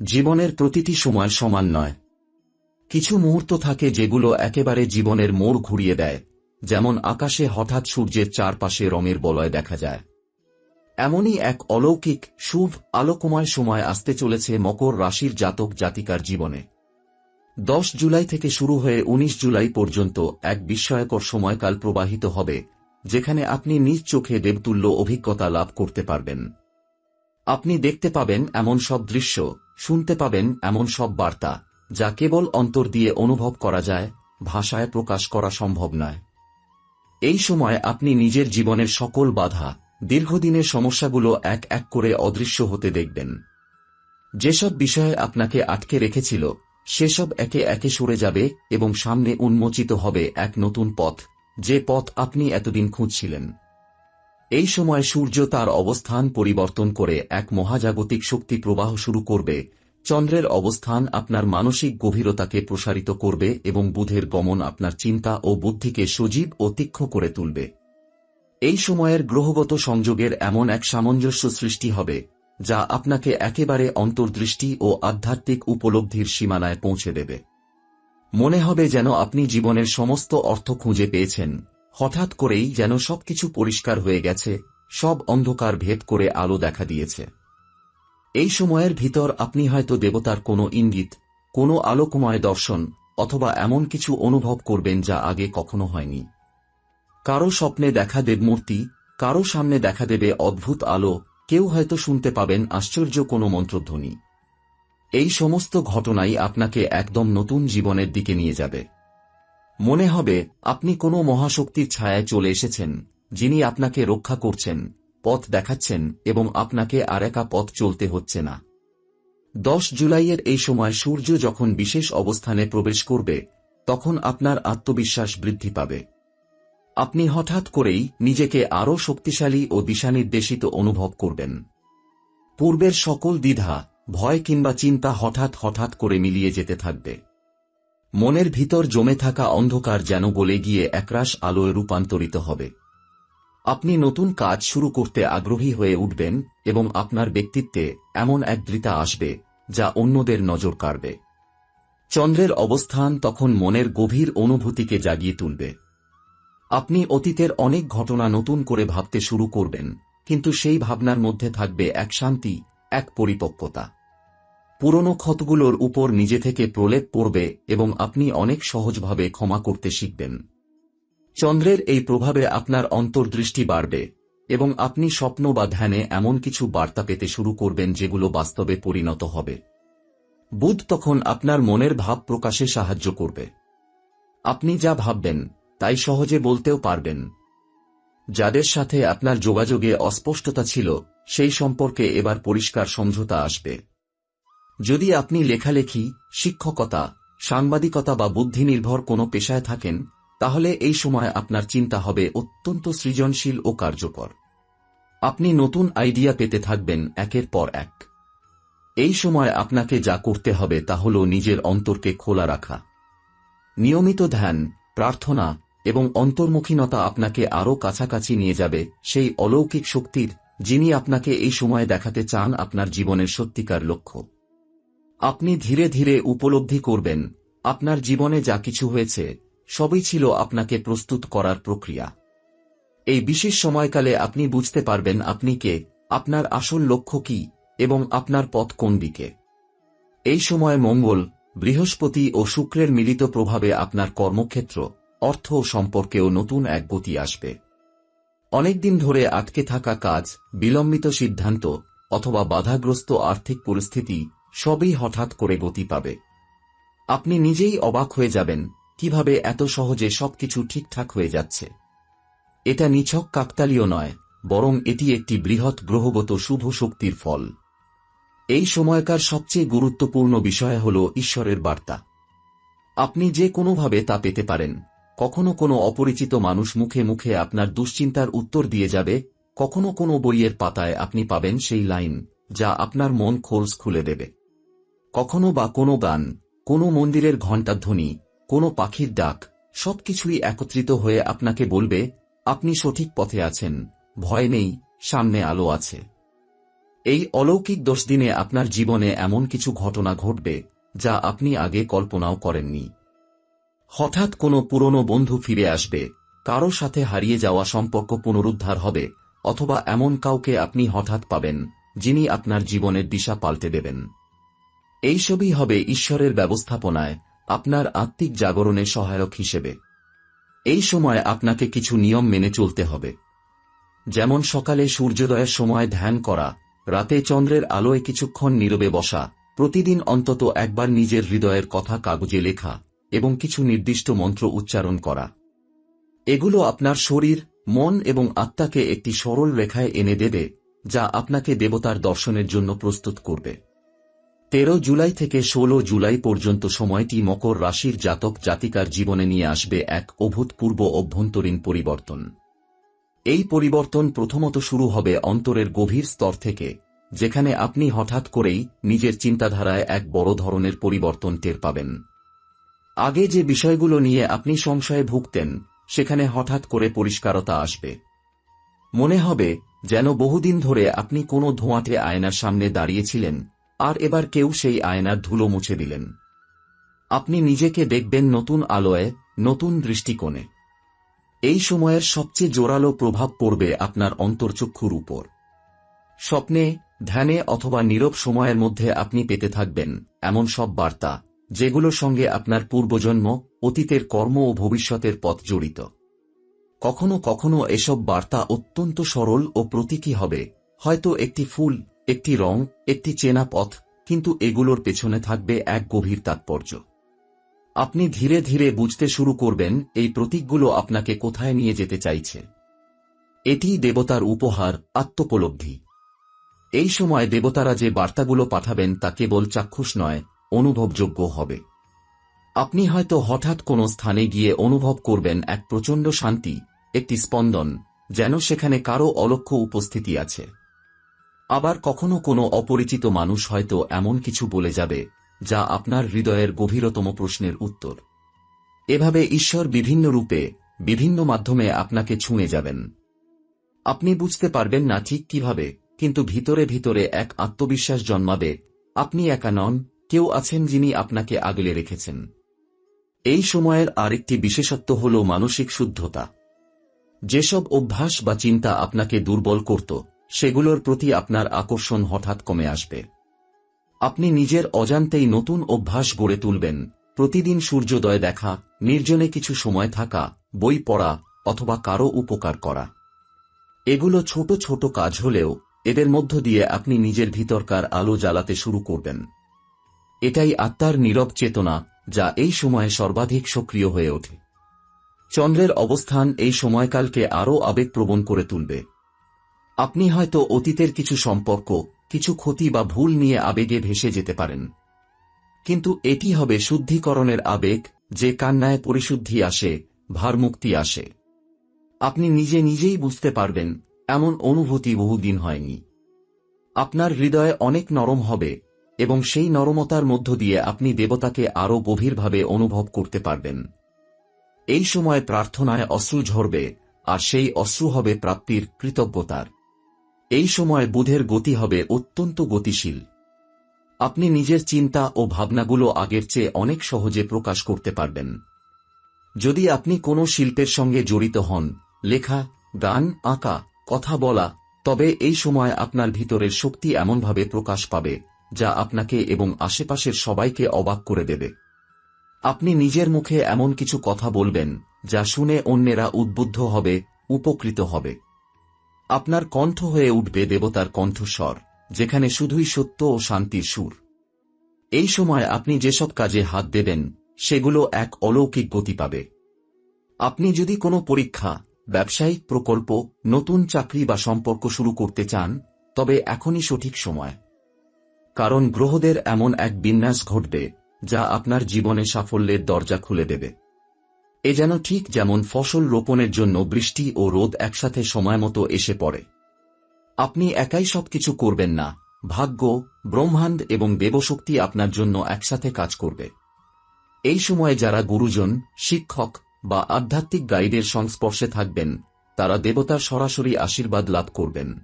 জীবনের প্রতিটি সময় সমান নয়। কিছু মুহূর্ত থাকে যেগুলো একেবারে জীবনের মোড় ঘুরিয়ে দেয়, যেমন আকাশে হঠাৎ সূর্যের চারপাশে রঙের বলয় দেখা যায়। এমনই এক অলৌকিক, শুভ, আলোকময় সময় আসতে চলেছে মকর রাশির জাতক জাতিকার জীবনে। দশ জুলাই থেকে শুরু হয়ে ১৯ জুলাই পর্যন্ত এক বিস্ময়কর সময়কাল প্রবাহিত হবে, যেখানে আপনি নিজ চোখে দেবতুল্য অভিজ্ঞতা লাভ করতে পারবেন। আপনি দেখতে পাবেন এমন সব দৃশ্য, শুনতে পাবেন এমন সব বার্তা, যা কেবল অন্তর দিয়ে অনুভব করা যায়, ভাষায় প্রকাশ করা সম্ভব নয়। এই সময় আপনি নিজের জীবনের সকল বাধা, দীর্ঘদিনের সমস্যাগুলো এক এক করে অদৃশ্য হতে দেখবেন। যেসব বিষয়ে আপনাকে আটকে রেখেছিল, সেসব একে একে সরে যাবে এবং সামনে উন্মোচিত হবে এক নতুন পথ, যে পথ আপনি এতদিন খুঁজছিলেন। এই সময় সূর্য তার অবস্থান পরিবর্তন করে এক মহাজাগতিক শক্তি প্রবাহ শুরু করবে। চন্দ্রের অবস্থান আপনার মানসিক গভীরতাকে প্রসারিত করবে এবং বুধের গমন আপনার চিন্তা ও বুদ্ধিকে সজীব ও তীক্ষ্ণ করে তুলবে। এই সময়ের গ্রহগত সংযোগের এমন এক সামঞ্জস্য সৃষ্টি হবে, যা আপনাকে একেবারে অন্তর্দৃষ্টি ও আধ্যাত্মিক উপলব্ধির সীমানায় পৌঁছে দেবে। মনে হবে যেন আপনি জীবনের সমস্ত অর্থ খুঁজে পেয়েছেন। হঠাৎ করেই যেন সবকিছু পরিষ্কার হয়ে গেছে, সব অন্ধকার ভেদ করে আলো দেখা দিয়েছে। এই সময়ের ভিতর আপনি হয়তো দেবতার কোনো ইঙ্গিত, কোনো আলোকময় দর্শন, অথবা এমন কিছু অনুভব করবেন যা আগে কখনো হয়নি। কারও স্বপ্নে দেখা দেবমূর্তি কারও সামনে দেখা দেবে অদ্ভুত আলো, কেউ হয়তো শুনতে পাবেন আশ্চর্য কোনো মন্ত্রধ্বনি। এই সমস্ত ঘটনাই আপনাকে একদম নতুন জীবনের দিকে নিয়ে যাবে। মনে হবে, আপনি কোনো মহাশক্তির ছায়ায় চলে এসেছেন, যিনি আপনাকে রক্ষা করছেন, পথ দেখাচ্ছেন এবং আপনাকে আর একা পথ চলতে হচ্ছে না। দশ জুলাইয়ের এই সময় সূর্য যখন বিশেষ অবস্থানে প্রবেশ করবে, তখন আপনার আত্মবিশ্বাস বৃদ্ধি পাবে। আপনি হঠাৎ করেই নিজেকে আরও শক্তিশালী ও দিশানির্দেশিত অনুভব করবেন। পূর্বের সকল দ্বিধা, ভয় কিংবা চিন্তা হঠাৎ হঠাৎ করে মিলিয়ে যেতে থাকবে। মনের ভিতর জমে থাকা অন্ধকার যেন গলে গিয়ে একরাশ আলোয় রূপান্তরিত হবে। আপনি নতুন কাজ শুরু করতে আগ্রহী হয়ে উঠবেন এবং আপনার ব্যক্তিত্বে এমন এক দৃতা আসবে যা অন্যদের নজর কাড়বে। চন্দ্রের অবস্থান তখন মনের গভীর অনুভূতিকে জাগিয়ে তুলবে। আপনি অতীতের অনেক ঘটনা নতুন করে ভাবতে শুরু করবেন, কিন্তু সেই ভাবনার মধ্যে থাকবে এক শান্তি, এক পরিপক্কতা। পুরনো ক্ষতগুলোর উপর নিজে থেকে প্রলেপ পড়বে এবং আপনি অনেক সহজভাবে ক্ষমা করতে শিখবেন। চন্দ্রের এই প্রভাবে আপনার অন্তর্দৃষ্টি বাড়বে এবং আপনি স্বপ্ন বা ধ্যানে এমন কিছু বার্তা পেতে শুরু করবেন যেগুলো বাস্তবে পরিণত হবে। বুধ তখন আপনার মনের ভাব প্রকাশে সাহায্য করবে। আপনি যা ভাববেন, তাই সহজে বলতেও পারবেন। যাদের সাথে আপনার যোগাযোগে অস্পষ্টতা ছিল, সেই সম্পর্কে এবার পরিষ্কার সমঝোতা আসবে। যদি আপনি লেখালেখি, শিক্ষকতা, সাংবাদিকতা বা বুদ্ধি নির্ভর কোনো পেশায় থাকেন, তাহলে এই সময় আপনার চিন্তা হবে অত্যন্ত সৃজনশীল ও কার্যকর। আপনি নতুন আইডিয়া পেতে থাকবেন একের পর এক। এই সময় আপনাকে যা করতে হবে তা হল নিজের অন্তরকে খোলা রাখা। নিয়মিত ধ্যান, প্রার্থনা এবং অন্তর্মুখীনতা আপনাকে আরও কাছাকাছি নিয়ে যাবে সেই অলৌকিক শক্তির যিনি আপনাকে এই সময় দেখাতে চান আপনার জীবনের সত্যিকার লক্ষ্য। আপনি ধীরে ধীরে উপলব্ধি করবেন, আপনার জীবনে যা কিছু হয়েছে, সবই ছিল আপনাকে প্রস্তুত করার প্রক্রিয়া। এই বিশেষ সময়কালে আপনি বুঝতে পারবেন আপনি কে, আপনার আসল লক্ষ্য কি, এবং আপনার পথ কোন দিকে এই সময় মঙ্গল, বৃহস্পতি ও শুক্রের মিলিত প্রভাবে আপনার কর্মক্ষেত্র, অর্থ ও সম্পর্কেও নতুন এক গতি আসবে। অনেকদিন ধরে আটকে থাকা কাজ, বিলম্বিত সিদ্ধান্ত, অথবা বাধাগ্রস্ত আর্থিক পরিস্থিতি সবই হঠাৎ করে গতি পাবে। আপনি নিজেই অবাক হয়ে যাবেন, কীভাবে এত সহজে সবকিছু ঠিকঠাক হয়ে যাচ্ছে। এটা নিছক কাকতালীয় নয়, বরং এটি একটি বৃহৎ গ্রহগত শুভ শক্তির ফল। এই সময়কার সবচেয়ে গুরুত্বপূর্ণ বিষয় হল ঈশ্বরের বার্তা। আপনি যে কোনোভাবে তা পেতে পারেন, কখনো কোনো অপরিচিত মানুষ মুখে মুখে আপনার দুশ্চিন্তার উত্তর দিয়ে যাবে, কখনো কোনো বইয়ের পাতায় আপনি পাবেন সেই লাইন, যা আপনার মন খোলস খুলে দেবে। কখনো বা কোনো গান, কোনো মন্দিরের ঘণ্টাধ্বনি কোনো পাখির ডাক, সবকিছুই একত্রিত হয়ে আপনাকে বলবে, আপনি সঠিক পথে আছেন, ভয় নেই, সামনে আলো আছে। এই অলৌকিক দশ দিনে আপনার জীবনে এমন কিছু ঘটনা ঘটবে, যা আপনি আগে কল্পনাও করেননি। হঠাৎ কোনো পুরনো বন্ধু ফিরে আসবে, কারও সাথে হারিয়ে যাওয়া সম্পর্ক পুনরুদ্ধার হবে, অথবা এমন কাউকে আপনি হঠাৎ পাবেন, যিনি আপনার জীবনের দিশা পাল্টে দেবেন। এইসবই হবে ঈশ্বরের ব্যবস্থাপনায় আপনার আত্মিক জাগরণে সহায়ক হিসেবে। এই সময় আপনাকে কিছু নিয়ম মেনে চলতে হবে। যেমন সকালে সূর্যোদয়ের সময় ধ্যান করা, রাতে চন্দ্রের আলোয় কিছুক্ষণ নীরবে বসা, প্রতিদিন অন্তত একবার নিজের হৃদয়ের কথা কাগজে লেখা এবং কিছু নির্দিষ্ট মন্ত্র উচ্চারণ করা। এগুলো আপনার শরীর, মন এবং আত্মাকে একটি সরল রেখায় এনে দেবে, যা আপনাকে দেবতার দর্শনের জন্য প্রস্তুত করবে। তেরো জুলাই থেকে ১৬ জুলাই পর্যন্ত সময়টি মকর রাশির জাতক জাতিকার জীবনে নিয়ে আসবে এক অভূতপূর্ব অভ্যন্তরীণ পরিবর্তন। এই পরিবর্তন প্রথমত শুরু হবে অন্তরের গভীর স্তর থেকে, যেখানে আপনি হঠাৎ করেই নিজের চিন্তাধারায় এক বড় ধরনের পরিবর্তন টের পাবেন। আগে যে বিষয়গুলো নিয়ে আপনি সংশয়ে ভুগতেন, সেখানে হঠাৎ করে পরিষ্কারতা আসবে। মনে হবে, যেন বহুদিন ধরে আপনি কোনো ধোঁয়াটে আয়নার সামনে দাঁড়িয়েছিলেন আর এবার কেউ সেই আয়নার ধুলো মুছে দিলেন। আপনি নিজেকে দেখবেন নতুন আলোয়, নতুন দৃষ্টিকোণে। এই সময়ের সবচেয়ে জোরালো প্রভাব পড়বে আপনার অন্তর্চক্ষুর উপর। স্বপ্নে, ধ্যানে অথবা নীরব সময়ের মধ্যে আপনি পেতে থাকবেন এমন সব বার্তা যেগুলোর সঙ্গে আপনার পূর্বজন্ম, অতীতের কর্ম ও ভবিষ্যতের পথ জড়িত। কখনো কখনো এসব বার্তা অত্যন্ত সরল ও প্রতীকী হবে, হয়তো একটি ফুল একটি রং, একটি চেনা পথ, কিন্তু এগুলোর পেছনে থাকবে এক গভীর তাৎপর্য। আপনি ধীরে ধীরে বুঝতে শুরু করবেন, এই প্রতীকগুলো আপনাকে কোথায় নিয়ে যেতে চাইছে। এটি দেবতার উপহার, আত্মোপলব্ধি। এই সময় দেবতারা যে বার্তাগুলো পাঠাবেন তা কেবল চাক্ষুষ নয়, অনুভবযোগ্য হবে। আপনি হয়তো হঠাৎ কোনো স্থানে গিয়ে অনুভব করবেন এক প্রচণ্ড শান্তি, একটি স্পন্দন, যেন সেখানে কারও অলক্ষ্য উপস্থিতি আছে। আবার কখনো কোনো অপরিচিত মানুষ হয়তো এমন কিছু বলে যাবে, যা আপনার হৃদয়ের গভীরতম প্রশ্নের উত্তর। এভাবে ঈশ্বর বিভিন্ন রূপে, বিভিন্ন মাধ্যমে আপনাকে ছুঁয়ে যাবেন। আপনি বুঝতে পারবেন না ঠিক কীভাবে, কিন্তু ভিতরে ভিতরে এক আত্মবিশ্বাস জন্মাবে, আপনি একা নন, কেউ আছেন যিনি আপনাকে আগলে রেখেছেন। এই সময়ের আরেকটি বিশেষত্ব হল মানসিক শুদ্ধতা। যেসব অভ্যাস বা চিন্তা আপনাকে দুর্বল করত সেগুলোর প্রতি আপনার আকর্ষণ হঠাৎ কমে আসবে। আপনি নিজের অজান্তেই নতুন অভ্যাস গড়ে তুলবেন। প্রতিদিন সূর্যোদয় দেখা, নির্জনে কিছু সময় থাকা, বই পড়া, অথবা কারও উপকার করা। এগুলো ছোট ছোট কাজ হলেও এদের মধ্য দিয়ে আপনি নিজের ভিতরকার আলো জ্বালাতে শুরু করবেন। এটাই আত্মার নীরব চেতনা, যা এই সময়ে সর্বাধিক সক্রিয় হয়ে ওঠে। চন্দ্রের অবস্থান এই সময়কালকে আরও আবেগপ্রবণ করে তুলবে। আপনি হয়তো অতীতের কিছু সম্পর্ক, কিছু ক্ষতি বা ভুল নিয়ে আবেগে ভেসে যেতে পারেন। কিন্তু এটি হবে শুদ্ধিকরণের আবেগ, যে কান্নায় পরিশুদ্ধি আসে, ভারমুক্তি আসে। আপনি নিজে নিজেই বুঝতে পারবেন, এমন অনুভূতি বহুদিন হয়নি। আপনার হৃদয়ে অনেক নরম হবে, এবং সেই নরমতার মধ্য দিয়ে আপনি দেবতাকে আরও গভীরভাবে অনুভব করতে পারবেন। এই সময় প্রার্থনায় অশ্রু ঝরবে, আর সেই অশ্রু হবে প্রাপ্তির কৃতজ্ঞতার। এই সময় বুধের গতি হবে অত্যন্ত গতিশীল। আপনি নিজের চিন্তা ও ভাবনাগুলো আগের চেয়ে অনেক সহজে প্রকাশ করতে পারবেন। যদি আপনি কোনো শিল্পের সঙ্গে জড়িত হন, লেখা, গান, আঁকা, কথা বলা, তবে এই সময় আপনার ভিতরের শক্তি এমনভাবে প্রকাশ পাবে, যা আপনাকে এবং আশেপাশের সবাইকে অবাক করে দেবে। আপনি নিজের মুখে এমন কিছু কথা বলবেন, যা শুনে অন্যেরা উদ্বুদ্ধ হবে, উপকৃত হবে। আপনার কণ্ঠ হয়ে উঠবে দেবতার কণ্ঠস্বর, যেখানে শুধুই সত্য ও শান্তির সুর। এই সময় আপনি যেসব কাজে হাত দেবেন, সেগুলো এক অলৌকিক গতি পাবে। আপনি যদি কোনো পরীক্ষা, ব্যবসায়িক প্রকল্প, নতুন চাকরি বা সম্পর্ক শুরু করতে চান, তবে এখনই সঠিক সময়। কারণ গ্রহদের এমন এক বিন্যাস ঘটবে, যা আপনার জীবনে সাফল্যের দরজা খুলে দেবে। এ যেন ঠিক যেমন ফসল রোপণের জন্য বৃষ্টি ও রোদ একসাথে সময়মতো এসে পড়ে। আপনি একাই সবকিছু করবেন না। ভাগ্য, ব্রহ্মাণ্ড এবং দেবশক্তি আপনার জন্য একসাথে কাজ করবে। এই সময়ে যারা গুরুজন, শিক্ষক বা আধ্যাত্মিক গাইডের সংস্পর্শে থাকবেন, তারা দেবতার সরাসরি আশীর্বাদ লাভ করবেন।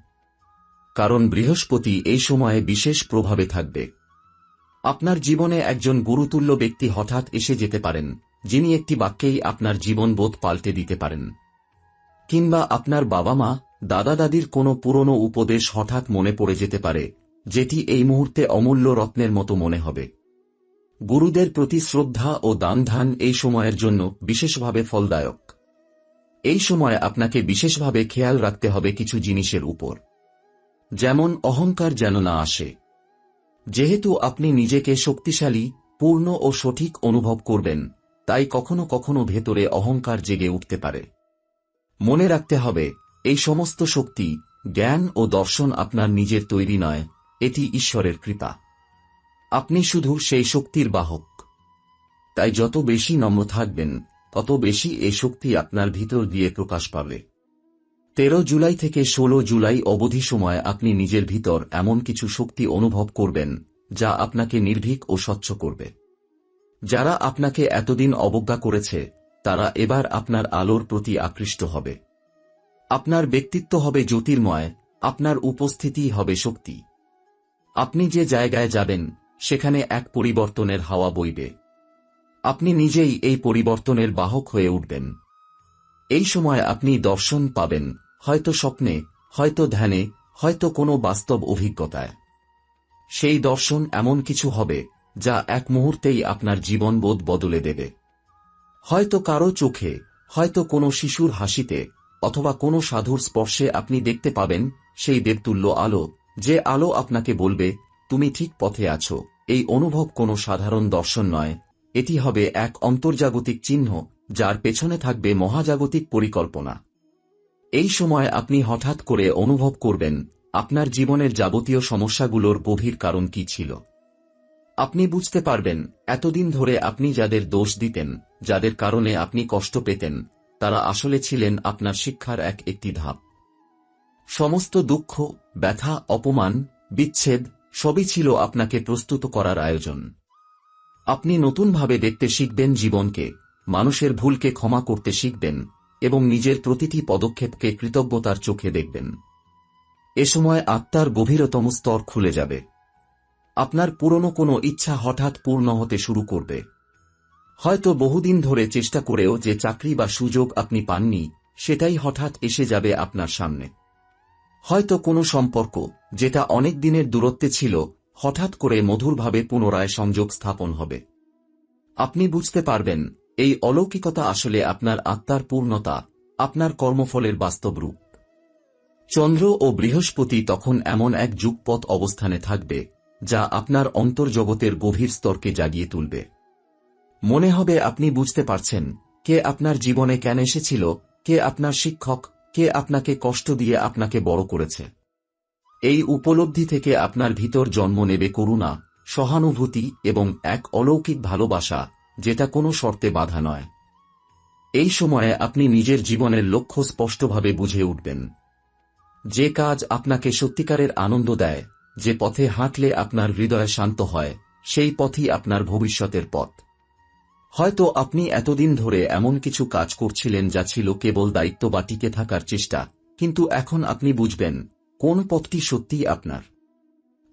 কারণ বৃহস্পতি এই সময়ে বিশেষ প্রভাবে থাকবে। আপনার জীবনে একজন গুরুতুল্য ব্যক্তি হঠাৎ এসে যেতে পারেন। যিনি একটি বাক্যেই আপনার জীবনবোধ পাল্টে দিতে পারেন। কিংবা আপনার বাবা মা দাদা দাদির কোনো পুরনো উপদেশ হঠাৎ মনে পড়ে যেতে পারে, যেটি এই মুহূর্তে অমূল্য রত্নের মতো মনে হবে। গুরুদের প্রতি শ্রদ্ধা ও দান ধান এই সময়ের জন্য বিশেষভাবে ফলদায়ক। এই সময় আপনাকে বিশেষভাবে খেয়াল রাখতে হবে কিছু জিনিসের উপর। যেমন অহংকার যেন না আসে। যেহেতু আপনি নিজেকে শক্তিশালী, পূর্ণ ও সঠিক অনুভব করবেন তাই কখনো কখনো ভেতরে অহংকার জেগে উঠতে পারে। মনে রাখতে হবে, এই সমস্ত শক্তি, জ্ঞান ও দর্শন আপনার নিজের তৈরি নয়, এটি ঈশ্বরের কৃপা। আপনি শুধু সেই শক্তির বাহক। তাই যত বেশি নম্র থাকবেন, তত বেশি এই শক্তি আপনার ভিতর দিয়ে প্রকাশ পাবে। তেরো জুলাই থেকে ১৬ জুলাই অবধি সময় আপনি নিজের ভিতর এমন কিছু শক্তি অনুভব করবেন, যা আপনাকে নির্ভীক ও স্বচ্ছ করবে। যারা আপনাকে এতদিন অবজ্ঞা করেছে, তারা এবার আপনার আলোর প্রতি আকৃষ্ট হবে। আপনার ব্যক্তিত্ব হবে জ্যোতির্ময়, আপনার উপস্থিতি হবে শক্তি। আপনি যে জায়গায় যাবেন, সেখানে এক পরিবর্তনের হাওয়া বইবে। আপনি নিজেই এই পরিবর্তনের বাহক হয়ে উঠবেন। এই সময় আপনি দর্শন পাবেন, হয়তো স্বপ্নে, হয়তো ধ্যানে, হয়তো কোনো বাস্তব অভিজ্ঞতায়। সেই দর্শন এমন কিছু হবে যা এক মুহূর্তেই আপনার জীবনবোধ বদলে দেবে। হয়তো কারও চোখে, হয়তো কোনো শিশুর হাসিতে, অথবা কোনো সাধুর স্পর্শে আপনি দেখতে পাবেন সেই দেবতুল্য আলো, যে আলো আপনাকে বলবে, তুমি ঠিক পথে আছো। এই অনুভব কোনো সাধারণ দর্শন নয়। এটি হবে এক অন্তর্জাগতিক চিহ্ন, যার পেছনে থাকবে মহাজাগতিক পরিকল্পনা। এই সময় আপনি হঠাৎ করে অনুভব করবেন, আপনার জীবনের যাবতীয় সমস্যাগুলোর গভীর কারণ কি ছিল। আপনি বুঝতে পারবেন, এতদিন ধরে আপনি যাদের দোষ দিতেন, যাদের কারণে আপনি কষ্ট পেতেন, তারা আসলে ছিলেন আপনার শিক্ষার এক একটি ধাপ। সমস্ত দুঃখ, ব্যথা, অপমান, বিচ্ছেদ, সবই ছিল আপনাকে প্রস্তুত করার আয়োজন। আপনি নতুনভাবে দেখতে শিখবেন জীবনকে, মানুষের ভুলকে ক্ষমা করতে শিখবেন, এবং নিজের প্রতিটি পদক্ষেপকে কৃতজ্ঞতার চোখে দেখবেন। এ সময় আত্মার গভীরতম স্তর খুলে যাবে। আপনার পুরনো কোনো ইচ্ছা হঠাৎ পূর্ণ হতে শুরু করবে। হয়তো বহুদিন ধরে চেষ্টা করেও যে চাকরি বা সুযোগ আপনি পাননি, সেটাই হঠাৎ এসে যাবে আপনার সামনে। হয়তো কোনো সম্পর্ক, যেটা অনেক দিনের দূরত্বে ছিল, হঠাৎ করে মধুরভাবে পুনরায় সংযোগ স্থাপন হবে। আপনি বুঝতে পারবেন, এই অলৌকিকতা আসলে আপনার আত্মার পূর্ণতা, আপনার কর্মফলের বাস্তব রূপ। চন্দ্র ও বৃহস্পতি তখন এমন এক যুগপথ অবস্থানে থাকবে যা আপনার অন্তর্জগতের গভীর স্তরকে জাগিয়ে তুলবে। মনে হবে আপনি বুঝতে পারছেন কে আপনার জীবনে কেন এসেছিল, কে আপনার শিক্ষক, কে আপনাকে কষ্ট দিয়ে আপনাকে বড় করেছে। এই উপলব্ধি থেকে আপনার ভিতর জন্ম নেবে করুণা, সহানুভূতি এবং এক অলৌকিক ভালোবাসা, যেটা কোনো শর্তে বাধা নয়। এই সময়ে আপনি নিজের জীবনের লক্ষ্য স্পষ্টভাবে বুঝে উঠবেন। যে কাজ আপনাকে সত্যিকারের আনন্দ দেয় যে পথে হাঁটলে আপনার হৃদয় শান্ত হয়, সেই পথই আপনার ভবিষ্যতের পথ। হয়তো আপনি এতদিন ধরে এমন কিছু কাজ করছিলেন যা ছিল কেবল দায়িত্ব বা টিকে থাকার চেষ্টা, কিন্তু এখন আপনি বুঝবেন, কোন পথটি সত্যিই আপনার।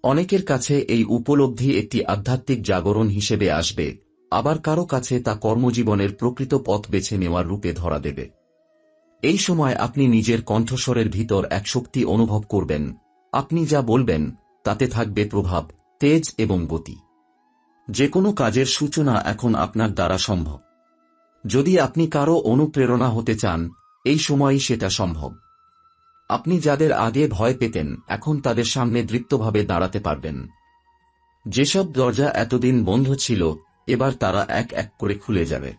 অনেকের কাছে এই উপলব্ধি একটি আধ্যাত্মিক জাগরণ হিসেবে আসবে, আবার কারও কাছে তা কর্মজীবনের প্রকৃত পথ বেছে নেওয়ার রূপে ধরা দেবে। এই সময় আপনি নিজের কণ্ঠস্বরের ভিতর এক শক্তি অনুভব করবেন। আপনি যা বলবেন তাতে থাকবে প্রভাব, তেজ এবং গতি। যে কোনো কাজের সূচনা এখন আপনার দ্বারা সম্ভব। যদি আপনি কারও অনুপ্রেরণা হতে চান, এই সময়ই সেটা সম্ভব। আপনি যাদের আগে ভয় পেতেন, এখন তাদের সামনে দৃপ্তভাবে দাঁড়াতে পারবেন। যেসব দরজা এতদিন বন্ধ ছিল, এবার তারা এক এক করে খুলে যাবে।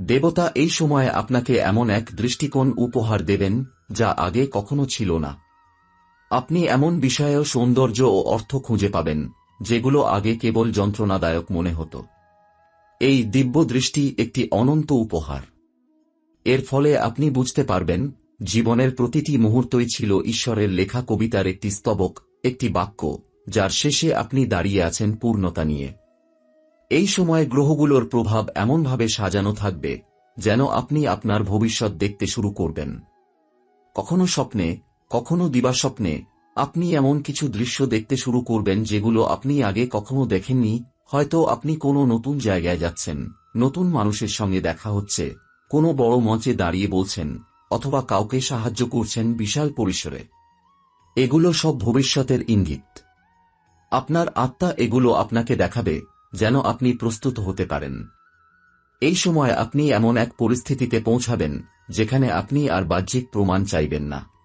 দেবতা এই সময়ে আপনাকে এমন এক দৃষ্টিকোণ উপহার দেবেন, যা আগে কখনো ছিল না। আপনি এমন বিষয়েও সৌন্দর্য ও অর্থ খুঁজে পাবেন, যেগুলো আগে কেবল যন্ত্রণাদায়ক মনে হতো। এই দিব্য দৃষ্টি একটি অনন্ত উপহার। এর ফলে আপনি বুঝতে পারবেন, জীবনের প্রতিটি মুহূর্তই ছিল ঈশ্বরের লেখা কবিতার একটি স্তবক, একটি বাক্য, যার শেষে আপনি দাঁড়িয়ে আছেন পূর্ণতা নিয়ে। এই সময় গ্রহগুলোর প্রভাব এমনভাবে সাজানো থাকবে, যেন আপনি আপনার ভবিষ্যৎ দেখতে শুরু করবেন। কখনো স্বপ্নে কখনো দিবাস্বপ্নে আপনি এমন কিছু দৃশ্য দেখতে শুরু করবেন যেগুলো আপনি আগে কখনো দেখেননি, হয়তো আপনি কোনো নতুন জায়গায় যাচ্ছেন, নতুন মানুষের সঙ্গে দেখা হচ্ছে, কোনো বড় মঞ্চে দাঁড়িয়ে বলছেন, অথবা কাউকে সাহায্য করছেন বিশাল পরিসরে। এগুলো সব ভবিষ্যতের ইঙ্গিত। আপনার আত্মা এগুলো আপনাকে দেখাবে, যেন আপনি প্রস্তুত হতে পারেন। এই সময় আপনি এমন এক পরিস্থিতিতে পৌঁছাবেন, যেখানে আপনি আর বাহ্যিক প্রমাণ চাইবেন না।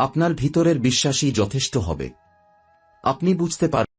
আপনার ভিতরের বিশ্বাসই যথেষ্ট হবে। আপনি বুঝতে পারবেন